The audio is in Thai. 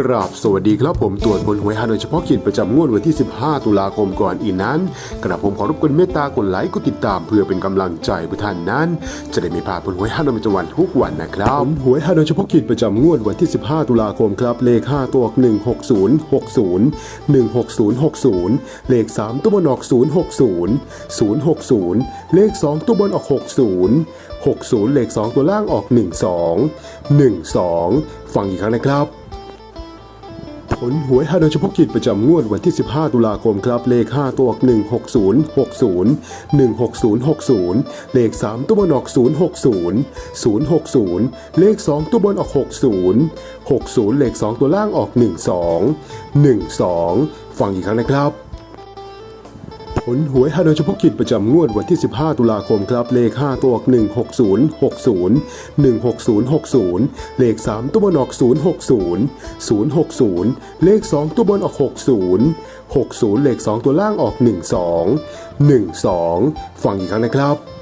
กราบสวัสดีครับผมตรวจบนหวยฮานอยเฉพาะกิจประจำงวดวันที่ 15 ตุลาคมก่อนอีกนั้น กระผมขอรบกวนเมตตากดไลค์กดติดตามเพื่อเป็นกำลังใจผู้ท่านนั้น จะได้ไม่พลาดผลหวยฮานอยประจำวันทุกวันนะครับผลหวยฮานอยเฉพาะกิจประจำงวดวันที่ 15 ตุลาคมครับเลข 5 ตัวออก160 60 160 60 เลข 3 ตัวบนออก 060 060 เลข 2 ตัวบนออก 60 60 เลข 2 ตัวล่างออก 12 12 ฟังอีกครั้งนะครับ ผลหวยฮานอยเฉพาะกิจประจำงวดวันที่ 15 ตุลาคมครับ เลข 5 ตัวออก160 60 160 60 เลข 3 ตัวบนออก 060 060 เลข 2 ตัวบนออก 60 60 เลข 2 ตัวล่างออก 12 12 ฟังอีกครั้งนะครับ ผลหวยฮานอยเฉพาะกิจประจำงวดวันที่ 15 ตุลาคมครับ เลข 5 ตัวออก 160 60 160 60 เลข 3 ตัวบนออก 060 060 เลข 2 ตัวบนออก 60 60 เลข 2 ตัวล่างออก 12 12 ฟังอีกครั้งนะครับ